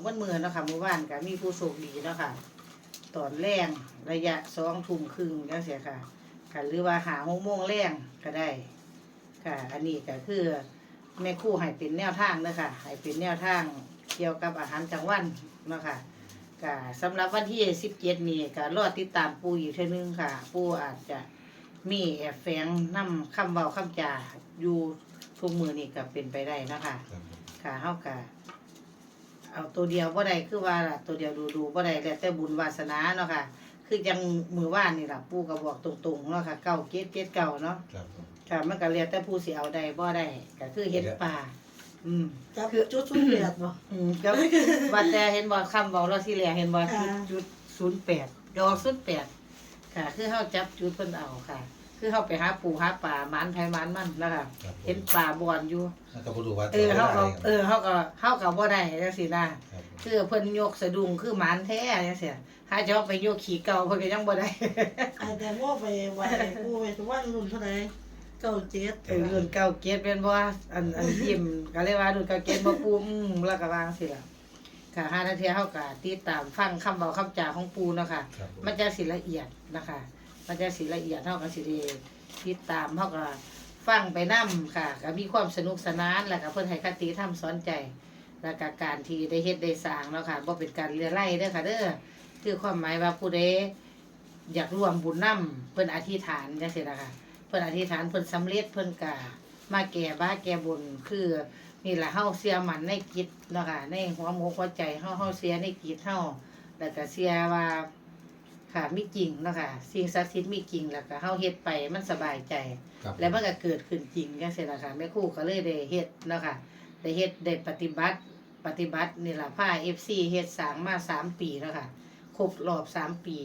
เมื่อมือเนาะค่ะเมื่อวานก็มีผู้โชคดีเนาะค่ะตอนแรงระยะสองทุ่มครึ่งจังเสียค่ะค่ะหรือว่าหาหกโมงแรงก็ได้ ค่ะ อันนี้ก็คือแม่ครู่ให้เป็นแนวทางเนาะค่ะให้เป็นแนวทางเกี่ยวกับอาหารกลางวันเนาะค่ะก็สำหรับวันที่สิบเจ็ดนี้ก็รอติดตามปูอยู่เท่านึงค่ะ ปูอาจจะมีแอบแฝงนำคำเบาคำจาอยู่ทุกมือนี่ก็เป็นไปได้เนาะคะครับผมค่ะเฮากะ เอาตัวเดียวบ่ได้คือว่าล่ะตัวเดียวดูดูบ่ได้แล้วแต่บุญวาสนาเนาะค่ะ คือจังมือว่านนี่ล่ะปู่ก็บอกตรงๆเนาะค่ะเก้าเกตเกตเก่าเนาะครับผมค่ะมันก็แล้วแต่ผู้สิเอาได้บ่ได้ก็คือเฮ็ดป่าอืม จับจุดชุดเดือดบ่อืมก็ว่าแต่เห็นบ่คำเว้าเราสิแลเห็นบ่ค่ะจุด08ดอก08ค่ะ คือเฮาจับจุดเพิ่นเอาค่ะ คือเฮาไปหาปูหาป่าหมานไผหมานมันนะคะครับผมเห็นป่าบอนอยู่ แล้วก็บ่รู้ว่าเออเฮาก็จะเออเฮาก็เฮาก็บ่ได้จังซี่นะครับผมคือเพิ่นยกสะดุ้งคือหมานแท้จังซี่ถ้าจะเอาไปยกขี่เก่าเพิ่นก็ยังบ่ได้ อาจจะว่าไปไหวกูไปทุกวันรุ่นเท่าไหร่เก้าเจ็ดเออรุ่นเก่าเกียรติเป็นบ่อันอันยิ้มก็เลยว่ารุ่นเก่าเกียรติบ่ปูอืมแล้วก็วาจังซี่ล่ะค่ะหานาทีเฮาก็ติดตามฟังคำเว้าคำจาของปูเนาะค่ะ ครับผม มันจะสิละเอียดนะคะ มันจะสิละเอียดเฮาก็สิได้ติดตามเฮาก็ฟังไปนํค่ะก็มีความสนุกสนานแล้วก็เพิ่อนให้คติธรรมสอนใจ แล้วก็การที่ได้เฮ็ดได้สร้างเนาะค่ะบ่เป็นการเลียไล่เด้อค่ะเด้อคือความหมายว่าผู้ใดอยากร่วมบุญนํเพิ่นอธิษฐานจังซี่นะคะเพิ่นอธิษฐานเพิ่นสำเร็จเพิ่นก็มาแก่บ้าแก่บุญคือนี่แหละเฮาเสียมันในจิตเนาะค่ะในหัวหมกหัวใจเฮาเฮาเสียในจิตเฮาแล้วก็เสียว่า ค่ะมีจริงเนาะค่ะสิ่งศักดิ์สิทธิ์มีจริงแล้วก็เฮาเฮ็ดไปมันสบายใจ ครับแล้วมันก็เกิดขึ้นจริงจังซี่ล่ะค่ะแม่ครูก็เลยได้เฮ็ดเนาะค่ะได้เฮ็ดได้ปฏิบัติ ปฏิบัตินี่ล่ะผ้า FC เฮ็ดสร้างมาสามปีแล้วค่ะครบรอบสามปี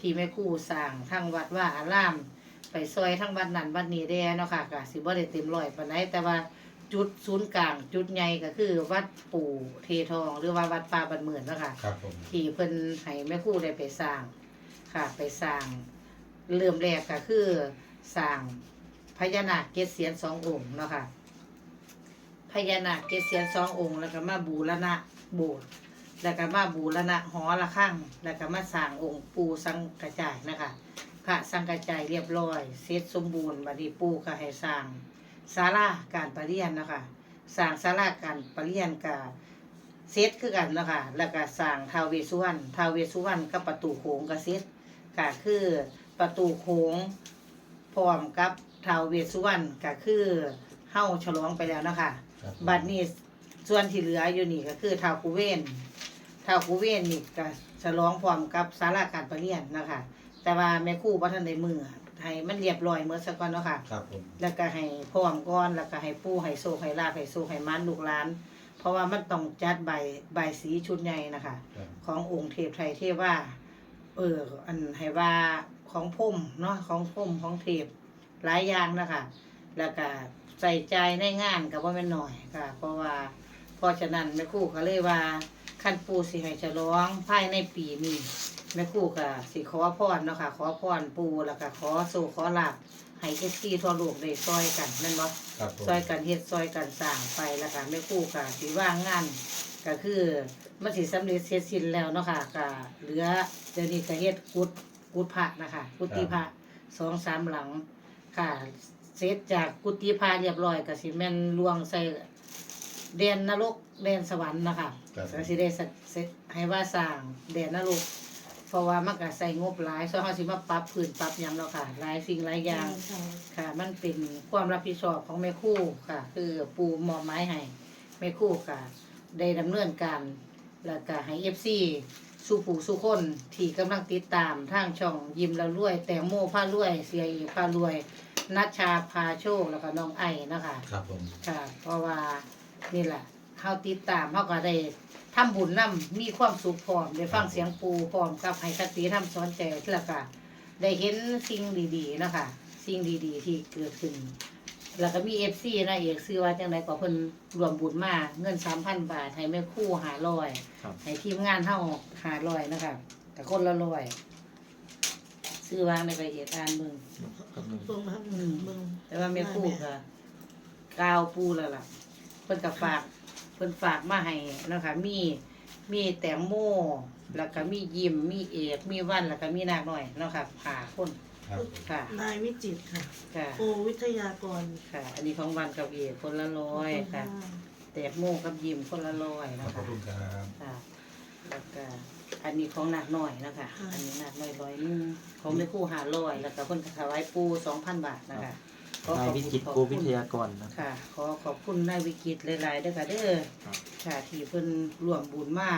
ที่แม่ครูสร้างทั้งวัดว่าอาราม ไปซอยทั้งวัดนั้นวัดนี้แด้เนาะค่ะก็สิบ่ได้เต็มร้อยปานใดแต่ว่าจุดศูนย์กลางจุดใหญ่ก็คือวัดปู่เททอง หรือว่าวัดป่าบันหมื่นเนาะค่ะครับผม ที่เพิ่นให้แม่ครูได้ไปสร้าง ค่ะ ไปสร้างเริ่มแรกก็คือสร้างพญานาคเกศเสียนสององค์เนาะค่ะพญานาคเกศเสียนสององค์ แล้วก็มาบูรณะโบสถ์แล้วก็มาบูรณะหอระฆังแล้วก็มาสร้างองค์ปูสังกระจายนะคะพระสังกระจายเรียบร้อยเสร็จสมบูรณ์บัดนี้ปูก็ให้สร้างศาลาการประเรียนเนาะคะสร้างศาลาการประเรียนกับเซตคือกันเนาะคะแล้วก็สร้างทาวเวสุวรรณทาวเวสุวรรณกับประตูโขงก็เซต ก็คือประตูโขงพร้อมกับท้าวเวสสุวรรณก็คือเฮาฉลองไปแล้วเนาะคะครับผมบัดนี้ส่วนที่เหลืออยู่นี่ก็คือท้าวกุเวนท้าวกุเวนนี่ก็ฉลองพร้อมกับศาลาการประเรียนเนาะคะ แต่ว่าแม่ครู่บ่ทันได้มือให้มันเรียบร้อยเมื่อสักก่อนเนาะค่ะ ครับผมแล้วก็ให้พร้อมก่อนแล้วก็ให้ปู่ให้โซให้ลาภให้โซให้มันลูกหลาน เพราะว่ามันต้องจัดใบใบายสีชุดใหญ่นะคะ ครับ ขององค์เทพไทยเทพว่า เออ อันให้ว่าของพุ่มเนาะของพุ่มของเทพหลายอย่างนะคะแล้วก็ใส่ใจในงานกับว่าแม่นหน่อยค่ะ เพราะว่าเพราะฉะนั้นแม่ครู่ก็เลยว่าขั้นปูสิให้ฉลองภายในปีนี้แม่ครู่ก็สิขอพรเนาะค่ะขอพรปูแล้วก็ขอโซขอลาบให้เอฟซีทั่วโลกได้ซอยกันนั่นบ่ครับผมซอยกันเฮ็ดซอยกันสร้างไปแล้วก็แม่ครู่ก็สิว่างงาน ก็คือมันสิสำเร็จเสร็จสิ้นแล้วเนาะค่ะก็เหลือเดี๋ยวนี้ก็เฮ็ดกุดกุดพระนะคะกุฏิพระสองสามหลังค่ะเสร็จจากกุฏิพระเรียบร้อยก็สิแม่นลวงใส่แดนนรกแดนสวรรค์นะคะครับผก็มสิได้เสร็จให้ว่าสร้างแดนนรกเพราะว่ามันก็ใส่งบหลายซะเฮาสิมาปรับพื้นปรับหยังเนาะค่ะหลายสิ่งหลายอย่างค่ะ มันเป็นความรับผิดชอบของแม่ครู่ค่ะ คือปูมอบไม้ให้แม่ครู่ค่ะ ได้ดำเนินการ แล้วก็ให้เอฟซีสู้ผู้สู้คนที่กำลังติดตามทางช่องยิ้มแล้วรวย แตงโมผ้ารวย เสียอีผ้ารวยนัชชาพาโชคแล้วก็น้องไอ้นะคะครับผมค่ะ เพราะว่านี่แหละเฮาติดตามเฮาก็ได้ทำบุญนํมีความสุขพร้อมได้ฟังเสียงปูพร้อมกับให้คติทำสอนใจแล้วก็ได้เห็นสิ่งดีๆเนาะคะสิ่งดีๆ ที่เกิดขึ้น แล้วก็มี FC นะเอกซื้อว่าจังไดก็เพิ่นรวมบุญมาเงิน3,000บาทให้แม่ครู่500ครับ ให้ทีมงานเฮา500นะคะแต่คนละร้อยซื้อวางในไปเอกอ่านเบิ่งกับหนึ่งตรงนั้นมึงแต่ว่าแม่ครู่ก็กาวปูแล้วล่ะ เพิ่นก็ฝาก เพิ่นฝากมาให้เนาะคะมีมีแตงโมแล้วก็มียิมมีเอกมีวันแล้วก็มีนากน้อยเนาะค่ะหาคน ครับผมค่ะ นายวิจิตรค่ะค่ะ โอวิทยากรค่ะ อันนี้ของวันกับเอกคนละร้อยค่ะ แตงโมกับยิมคนละร้อยขนะอบพระคะคุณครับ ค่ะ แล้วก็อันนี้ของหนักหน่อยนะคะ อันนี้หนักหน่อยร้อยหนึงของแม่ครู่หาร้อยแล้วก็เพิ่นก็ถวายปูสองพันบาทนะคะขอขนาอยบวิคุณจิตรขอบโกคุณ วิทยากรนะค่ะขอขอบคุณนายวิกิตหลายๆเด้อค่ะเด้อครับ ค่ะที่เพิ่นร่วมบุญมา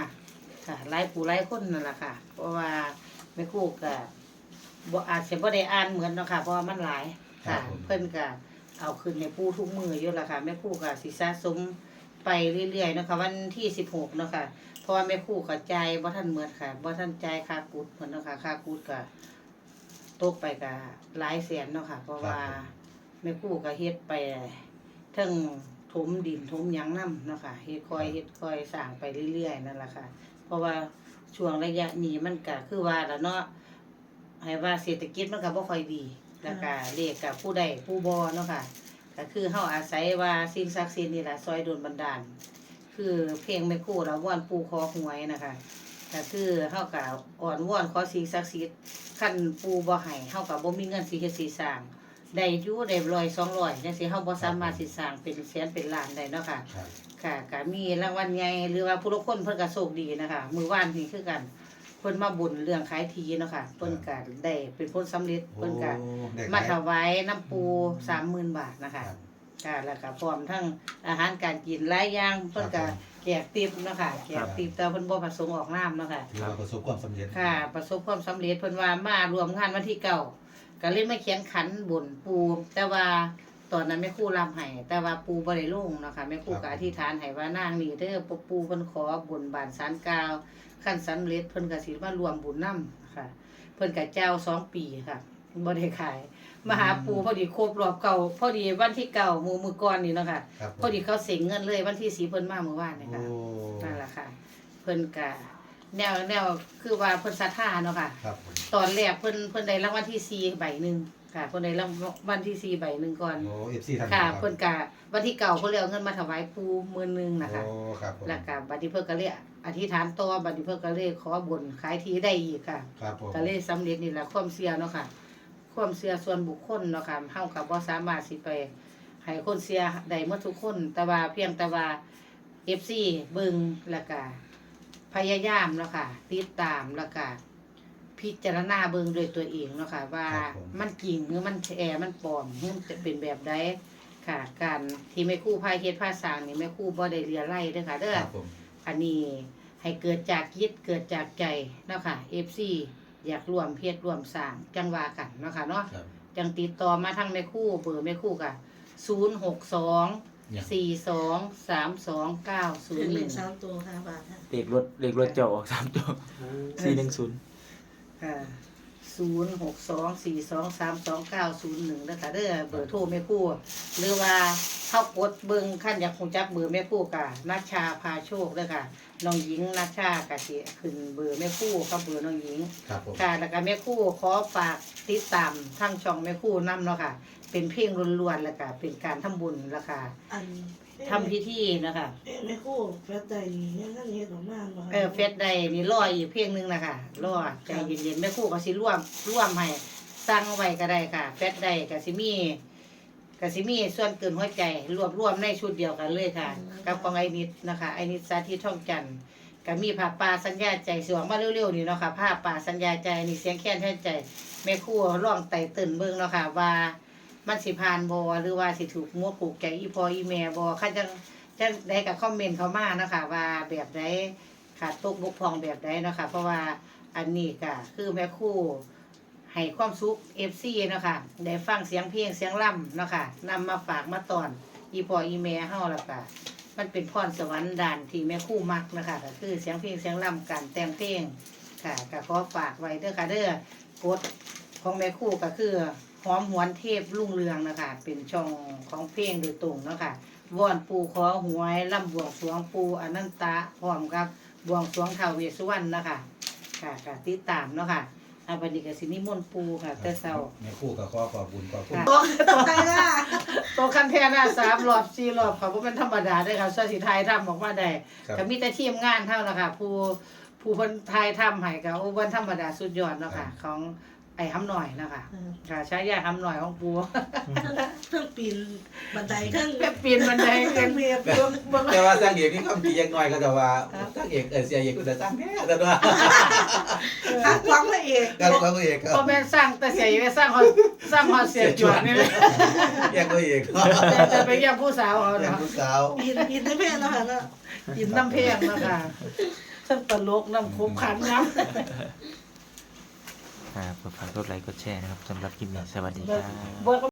ค่ะหลายผู้หลายคนนั่นแหละค่ะ เพราะว่าแม่ครู่ก็บ่ อาจจะบ่ได้อ่านเหมือนเนาะค่ะเพราะว่ามันหลายค่ะเพิ่นก็เอาขึ้นในปูทุกมืออยู่แล้วค่ะแม่ครู่ก็สิสะสมไปเรื่อยๆเนาะคะวันที่16เนาะค่ะเพราะว่าแม่ครู่ก็จ่ายบ่ทันเหมือนค่ะบ่ทันจ่ายค่ากุดเหมือนเนาะค่ะค่ากุดก็ตกไปก็หลายแสนเนาะค่ะ เพราะว่าแม่ครู่ก็เฮ็ดไปเทั้งถมดินถมหยังนํเนาะค่ะเฮ็ดคอยเฮ็ดคอยสร้างไปเรื่อยๆนั่นแหละค่ะ เพราะว่าช่วงระยะนี้มันก็คือว่าแล้วเนาะ ให้ว่าเศรษฐกิจมันก็บ่ค่อยดีแล้วก็เลขกับผู้ใดผู้บ่เนาะค่ะก็คือเฮาอาศัยว่าสิ่งศักดิ์สิทธิ์นี่ล่ะซอยโดนบันดาล คือเพลงแม่ครู่เราว่อนปูคอหวยนะคะก็คือเฮาก็อ่อนวอนขอสิ่งศักดิ์สิทธิ์คันปูบ่ให้เฮาก็บ่มีเงินสิเฮ็ดสิสร้างได้อยู่ได้ร้อยสองร้อยจังซี่เฮาบ่สามารถสิสร้างเป็นแสนเป็นล้านได้เนาะค่ะครับค่ะก็มีรางวัลใหญ่หรือว่าผู้ละคนเพิ่นก็โชคดีนะคะ มือว่านนี่คือกัน เพิ่นมาบุญเรื่องขายทีเนาะค่ะเพิ่นก็ได้เป็นผลสำเร็จโอ้เพิ่นก็เด็กมาถวายน้ำปู30,000บาทนะคคะรับค่ะแล้วก็พร้อมทั้งอาหารการกินหลายอย่างเพิ่นก็แจกติปเนาะค่ะแจกติปแต่เพิ่นบ่ประสงค์ออกนามเนาะค่ะถือว่าประสบความสำเร็จค่ะ ประสบความสำเร็จเพิ่นว่ามารวมงานวันที่เก้าก็เลยมาเขียนขันบนปูแต่ว่า ตอนนั้นแม่ครูรำให้แต่ว่าปูบ่ได้ลงเนาะค่ะแม่ครูก็อธิษฐานให้ว่านางนี่เด้อปู่ปูเพิ่นขอบุญบานศาลกล่าวขั้นสำเร็จเพิ่นก็สิมารวมบุญนํค่ะ เพิ่นก็เจ้าสองปีค่ะบ่ได้ขายมาหาปูพอดีครบรอบเก่าพอดีวันที่เก่ามือมือก่อนนี่เนาะค่ะครับผมพอดีเขาเสียเงินเลยวันที่สีเพิ่นมาเมื่อวานนี่โอ้ค่ะนั่นแหละค่ะ เพิ่นกะแนวแนวคือว่าเพิ่นศรัทธาเนาะค่ะ ครับผมตอนแรกเพิ่นเพิ่นได้รางวัลที่สี่ใบหนึ่ง ค่ะเพิ่นได้รางวัลที่สี่ใบหนึ่งก่อน โอ้เอฟซีทางค่ะรับเพิ่นกะวันที่เก่าเพิ่นเลยเอาเงินมาถวายปูหมื่นหนึงนะคะ โอ้ครับผมแล้วก็บัดนี้เพิ่นก็เลยอธิษฐานต่อบัดนี้เพิ่นก็เลยขอบุญขายที่ได้อีกค่ะครับผมก็เลยสำเร็จนี่แหละความเชื่อเนาะค่ะ ความเชื่อส่วนบุคคลเนาะค่ะเฮาก็บ่สามารถสิไปให้คนเชื่อได้หมดทุกคน แต่ว่าเพียงแต่ว่า FC เบิ่งแล้วก็พยายามเนาะค่ะติดตามแล้วก็ พิจารณาเบิ่งด้วยตัวเองเนาะค่ะว่ามันจริงหรือมันแท้มันปลอมหรือมันจะเป็นแบบใดค่ะ การที่แม่ครู่พายเฮ็ดภาษางนี่แม่ครู่บ่ได้เรียไล่เด้อค่ะเด้อ ครับผม อันนี้ให้เกิดจากคิดเกิดจากใจเนาะค่ะ FC อยากรวมเพศรวมสร้างจังว่ากันเนาะค่ะเนาะครับ จังติดต่อมาทางแม่ครู่เบอร์แม่ครู่ก็062 เนี่ยสี่สองสามสองเก้าศูเป็นนย์หเลนึ่ขงสามตัวห้าบาทค่ะ เลขรถเลขรถเจ้าออกสามตัวสี่หนึ่งศูนย์ค่ะ ศูนย์หกสองสี่สองสามสองเก้าศูนย์หนึ่งนะคะเด้อเบอร์โทรแม่ครู่หรือว่าเข้ากดเบิ่งขั้นอยากคงจักเบอร์แม่ครู่กะนัชชาพาโชคเด้อค่ะน้องหญิงนัชชากะสิขึ้นเบอร์แม่ครู่กับเบอร์น้องหญิงครับผม ค่ะแล้วก็แม่ครู่ขอฝากติดตามทั้งช่องแม่ครู่นํเนาะค่ะ เป็นเพลงล้วนๆแล้วก็เป็นการทำบุญแล้วค่ะอันทำพิธีนะคะเอ๊ะแม่ครู่แฟนใจนี่ยังนั่นเฮ็ดออกมาบ่คะเออเฟซใดนี่รออีกเพลงหนึงนะคะรอใจเย็นๆแม่ครู่ก็สิร่วมร่วมให้สั่งไว้ก็ได้ค่ะเฟซใดก็สิมีก็สิมีส่วนเกินหัวใจรวบรวมในชุดเดียวกันเลยค่ะ กับของไอ้นิดนะคะไอ้นิดสาธิตท่องจันทร์ก็มีผ้าป่าสัญญาใจสวงมาเร็วๆนี่เนาะค่ะผ้าป่าสัญญาใจนี่เสียงแค้นแท้ใจแม่ครู่ร้องไต่ตื่นเบิ่งเนาะค่ะว่า มันสิผ่านบ่หรือว่าสิถูกงวถูกใจอีพออีแม่บ่คันจังจังได้กับคอมเมนต์เขามาเนะค่ะว่าแบบใดขาดตกบกพร่องแบบใดนะค่ะเพราะว่าอันนี้ก็คือแม่คู่ให้ความสุขเอฟซีนะค่ะได้ฟังเสียงเพลงเสียงล่ำนะค่ะนำมาฝากมาตอน อีพออีแม่เฮาแล้วก็มันเป็นพรสวรรค์ด่านที่แม่คู่มักนะคะก็คือเสียงเพลงเสียงล่ำการแต่งเพลงค่ะก็ขอฝากไว้เด้อค่ะเด้อกดของแม่คู่ก็คือ หอมหวนเทพรุ่งเรืองนะคะ เป็นช่องของเพลงโดยตรงเนาะค่ะวอนปูขอหวยล่ำบวงสรวงปูอนันตะพร้อมครับบวงสรวงท้าวเวสสุวรรณนะคะค่ะก็ติดตามเนาะค่ะอาบัดนี้ก็สินิมนต์ปูค่ะ แต่เช้าแม่ครู่ก็ขอขอบคุณขอบคุณค่ะบอกตกใจนะโตคันแท้หน้าสามรอบสี่รอบค่ะบ่เป็นธรรมดาเด้อค่ะส่วนสิทายทำออกมาได้ครับ ก็มีแต่ทีมงานเท่านะคะผู้ผู้เพิ่นทายทำให้ก็โอ้บ่ธรรมดาสุดยอดเนาะค่ะ ของไอ้หำหน่อยเนาะค่ะค่ะฉายาหำหน่อยของปูเครื่องปีนบันไดเครื่องแม่ปีนบันไดเครื่กัอนงเมียเบิ่งเบิ่งแต่ว่าสร้างเอกนี่คำตียังน้อยก็จะว่าสร้างเอกเออเสียเอกก็จะสร้างแน่แต่ว่าหักฟังพระเอกการสร้างเอกก็บ่แม่นสร้างแต่เสียอยู่สร้างฮอดสร้างฮอดเสียจวนนี่แหละแยกตัวเอกแต่แต่ไปเยี่ยมผู้สาวเขาแยกเนาะผู้สาวปีนปีนได้แม่เนาะค่ะเนาะกินน้ำเพลงเนาะค่ะทั้งตลกน้ำคุบขันน้ำครับ ฝากกดไลค์กดแชร์นะครับสำหรับคลิปนี้สวัสดีครับ